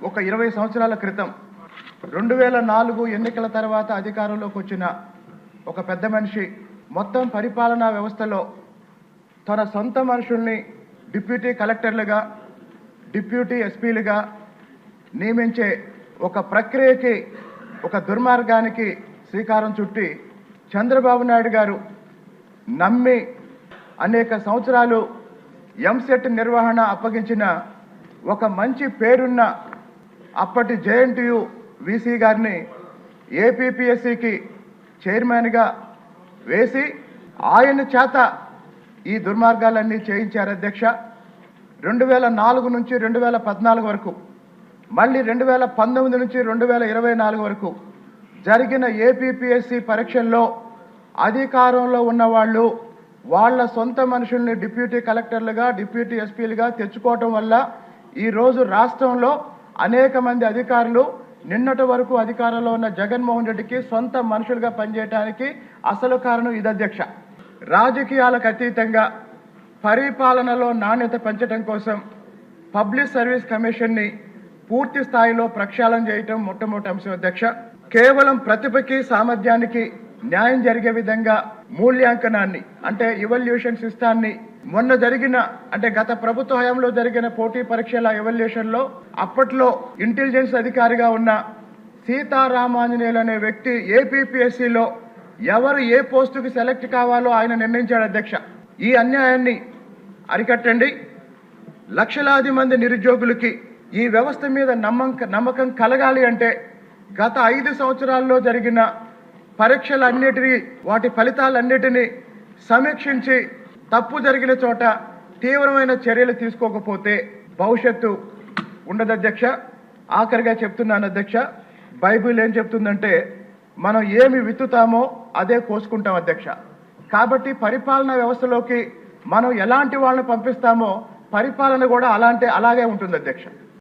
ఒక ఇరవై సంవత్సరాల క్రితం రెండు వేల నాలుగు ఎన్నికల తర్వాత అధికారంలోకి వచ్చిన ఒక పెద్ద మనిషి మొత్తం పరిపాలనా వ్యవస్థలో తన సొంత మనుషుల్ని డిప్యూటీ కలెక్టర్లుగా డిప్యూటీ ఎస్పీలుగా నియమించే ఒక ప్రక్రియకి ఒక దుర్మార్గానికి శ్రీకారం చుట్టి చంద్రబాబు నాయుడు గారు నమ్మి అనేక సంవత్సరాలు ఎంసెట్ నిర్వహణ అప్పగించిన ఒక మంచి పేరున్న అప్పటి జేఎన్టీయు వీసీ గారిని ఏపీపీఎస్సికి చైర్మన్గా వేసి ఆయన చేత ఈ దుర్మార్గాలన్నీ చేయించారు అధ్యక్ష. రెండు వేల నాలుగు నుంచి రెండు వేల పద్నాలుగు వరకు మళ్ళీ రెండు వేల పంతొమ్మిది నుంచి రెండు వేల ఇరవై నాలుగు వరకు జరిగిన ఏపీపీఎస్సి పరీక్షల్లో అధికారంలో ఉన్న వాళ్ళు వాళ్ళ సొంత మనుషుల్ని డిప్యూటీ కలెక్టర్లుగా డిప్యూటీ ఎస్పీలుగా తెచ్చుకోవటం వల్ల ఈరోజు రాష్ట్రంలో అనేక మంది అధికారులు నిన్నటి వరకు అధికారంలో ఉన్న జగన్మోహన్ రెడ్డికి సొంత మనుషులుగా పనిచేయడానికి అసలు కారణం ఇదధ్యక్ష రాజకీయాలకు అతీతంగా పరిపాలనలో నాణ్యత పెంచడం కోసం పబ్లిక్ సర్వీస్ కమిషన్ని పూర్తి స్థాయిలో ప్రక్షాళన చేయటం మొట్టమొదటి అంశం అధ్యక్ష. కేవలం ప్రతిభకి సామర్థ్యానికి న్యాయం జరిగే విధంగా మూల్యాంకనాన్ని అంటే ఇవల్యూషన్ సిస్టాన్ని మొన్న జరిగిన అంటే గత ప్రభుత్వ హయాంలో జరిగిన పోటీ పరీక్షల ఎవల్యూషన్లో అప్పట్లో ఇంటెలిజెన్స్ అధికారిగా ఉన్న సీతారామాంజనేయులు అనే వ్యక్తి ఏపీపీఎస్సిలో ఎవరు ఏ పోస్టుకి సెలెక్ట్ కావాలో ఆయన నిర్ణయించాడు అధ్యక్ష. ఈ అన్యాయాన్ని అరికట్టండి. లక్షలాది మంది నిరుద్యోగులకి ఈ వ్యవస్థ మీద నమ్మం నమ్మకం కలగాలి అంటే గత ఐదు సంవత్సరాల్లో జరిగిన పరీక్షలన్నిటినీ వాటి ఫలితాలన్నిటినీ సమీక్షించి తప్పు జరిగిన చోట తీవ్రమైన చర్యలు తీసుకోకపోతే భవిష్యత్తు ఉండదు అధ్యక్ష. ఆఖరిగా చెప్తున్నాను అధ్యక్ష బైబిల్ ఏం చెప్తుందంటే మనం ఏమి విత్తుతామో అదే కోసుకుంటాం అధ్యక్ష. కాబట్టి పరిపాలనా వ్యవస్థలోకి మనం ఎలాంటి వాళ్ళని పంపిస్తామో పరిపాలన కూడా అలాంటి అలాగే ఉంటుంది అధ్యక్ష.